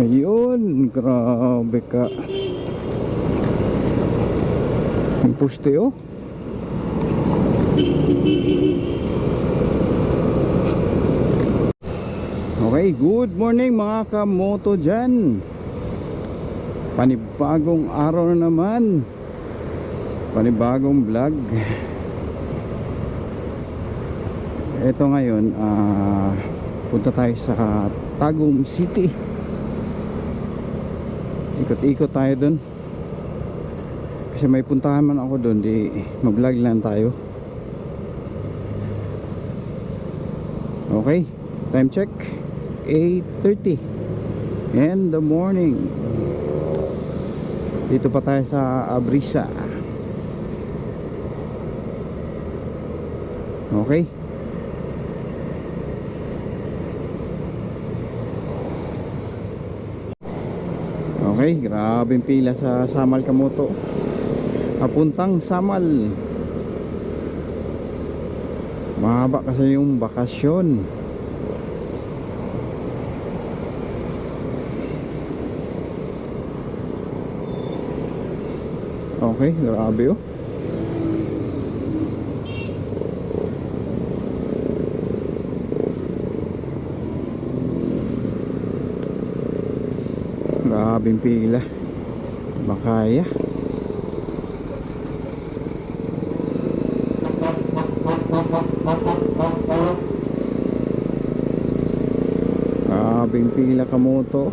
Ayun, grabe ka. Yung puste oh. Okay, good morning mga kamoto dyan. Panibagong araw na naman. Panibagong vlog. Ito ngayon, ah, punta tayo sa Tagum City. Ikot-ikot tayo dun. Kasi may puntahan man ako dun, di mag-vlog lang tayo. Okay, time check. 8.30 in the morning. Dito pa tayo sa Abrisa. Okay. Okay, grabing pila sa Samal Kamoto. Papuntang Samal. Mahaba kasi yung bakasyon. Okay, grabe oh. Grabing pila. Makaya. Grabing pila kamoto.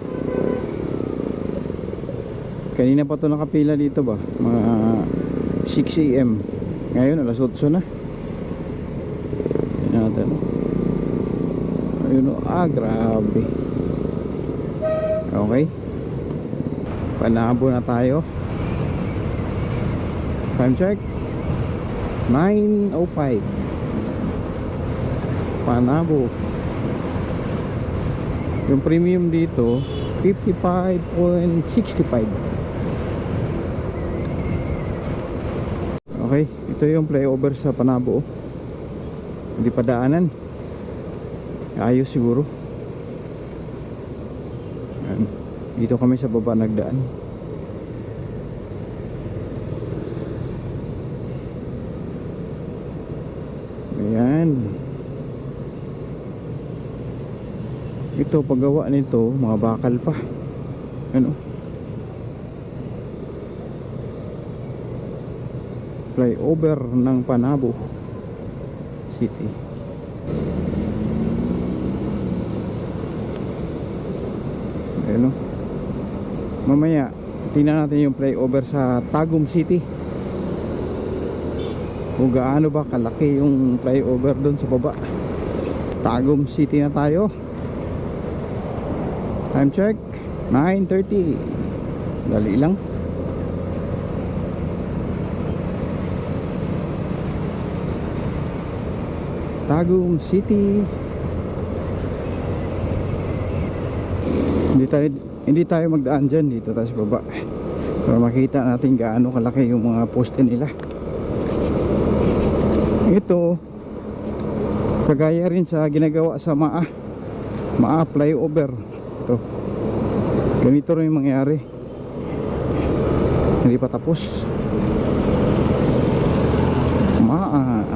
Kanina pa to nakapila dito ba? Mga 6 a.m. Ngayon alas 8 na. Tingnan natin. Ayun oh, ah grabe. Okay. Panabo na tayo. Time check. 9.05 Panabo. Yung premium dito 55.65 Okay, ito yung flyover sa Panabo. Hindi pa daanan. Ayos siguro. Ayan. Dito kami sa baba nagdaan. Ayan. Ito paggawa nito, mga bakal pa. Ano? flyover ng Panabo City ayun o mamaya tingnan natin yung flyover sa Tagum City. Kung gaano ba kalaki yung flyover doon sa baba. Tagum City na tayo. Time check. 9.30 dali lang. Tagum City. Hindi tayo hindi tayo magdaan dyan dito tayo sa baba. Para makita natin gaano kalaki yung mga poste nila. Ito kagaya rin sa ginagawa sa Maa. Maa flyover. Ito. Ganito rin yung mangyari. Hindi pa tapos. Maa.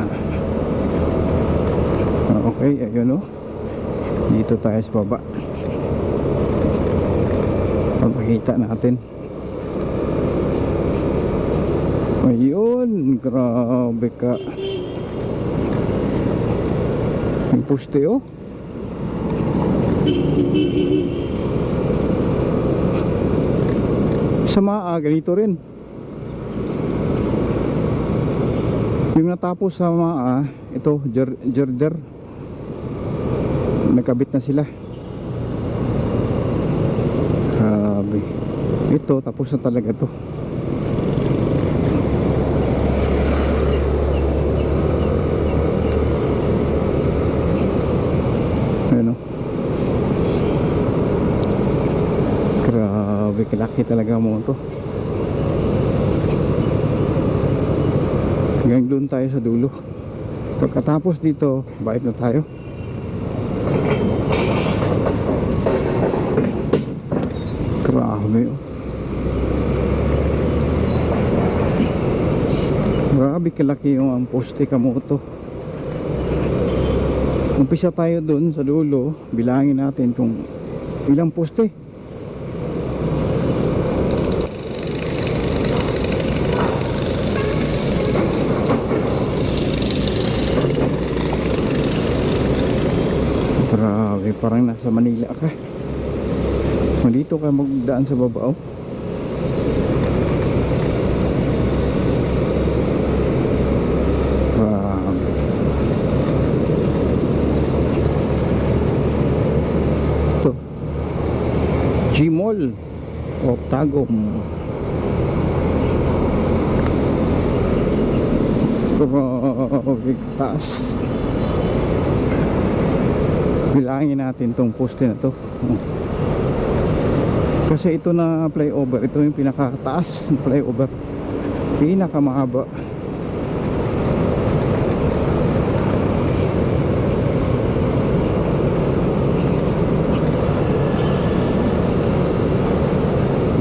Okay, ayun o. Dito tayo sa baba. Papakita natin. Ayun, grabe ka. Yung poste o. Sa maa, ganito rin. Yung natapos sa maa, ito, jer jerder nagkabit na sila grabe ito tapos na talaga to. Ano grabe kalaki talaga mo to hanggang doon tayo sa dulo. Pagkatapos dito bait na tayo. Grabe oh. Grabe kalaki yung ang poste kamoto. Umpisa tayo dun sa dulo, bilangin natin kung ilang poste. Grabe, parang nasa Manila ka. Malito ka magdaan sa baba oh. Grabe. Ito. Gmall. Octagon. Grabe taas. Bilangin natin tong poste na to. Kasi ito na flyover, ito yung pinakataas ng flyover. Pinakamahaba.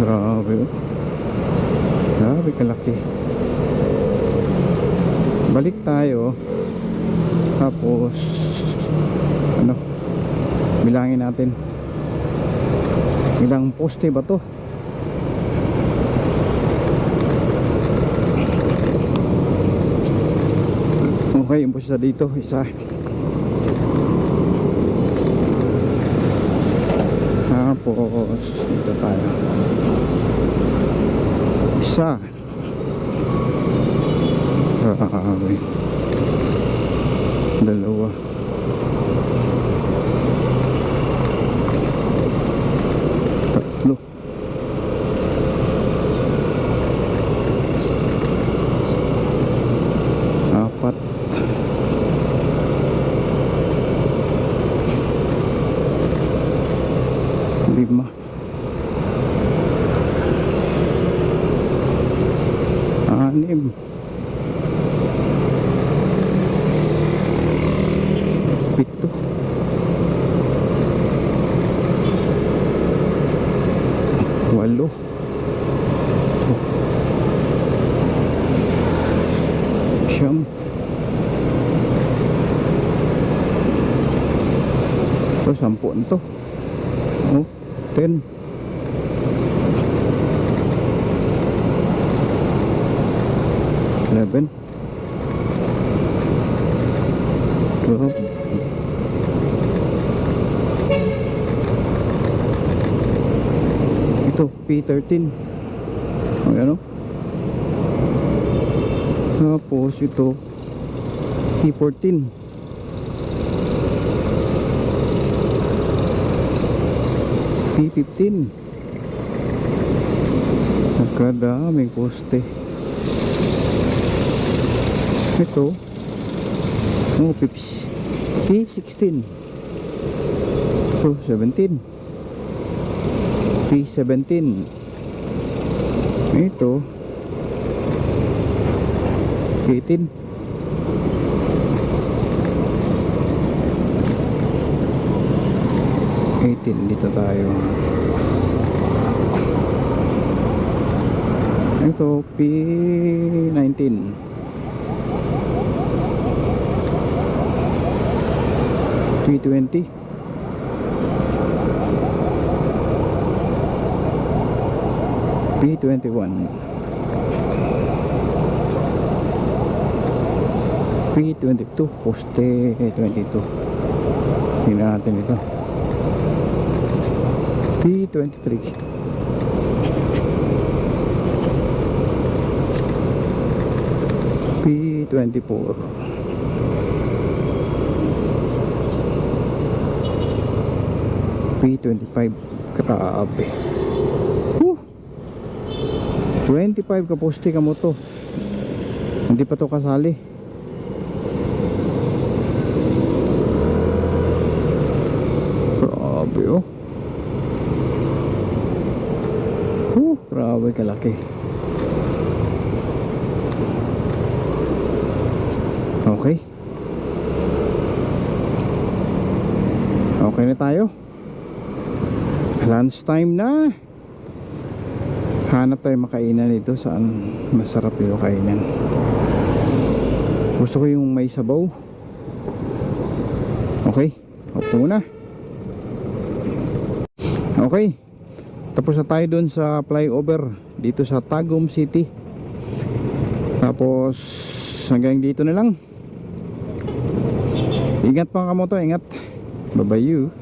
Grabe. oh. Kalaki. Balik tayo. Tapos ano? Bilangin natin. Ilang poste ba to? Okay, yung poste dito, isa. Tapos, dito tayo. Isa. Grabe. Dalawa. Pito. Walo. Siyam. Ito, sampu to. Oh, ten. Eleven. Twelve. Ito, P13. O, yan o. Tapos ito, P14. P15. Nagkadaming poste. Ito, oh, pips. P16. Ito, 17. P17 ito. 18 18 dito tayo. Ito P19 P20 P21 P22 poste 22 tingnan natin ito. P23 P24 P25 grabe. 25 ka poste ka mo to. Hindi pa to kasali. Grabe oh. Whew, grabe kalaki. Okay. Okay na tayo. Lunch time na hanap tayo makainan dito. Saan masarap yung kainan? Gusto ko yung may sabaw. Okay. Upo muna okay. Tapos na tayo dun sa flyover dito sa Tagum City. Tapos hanggang dito na lang. Ingat mga kamoto ingat. Bye bye you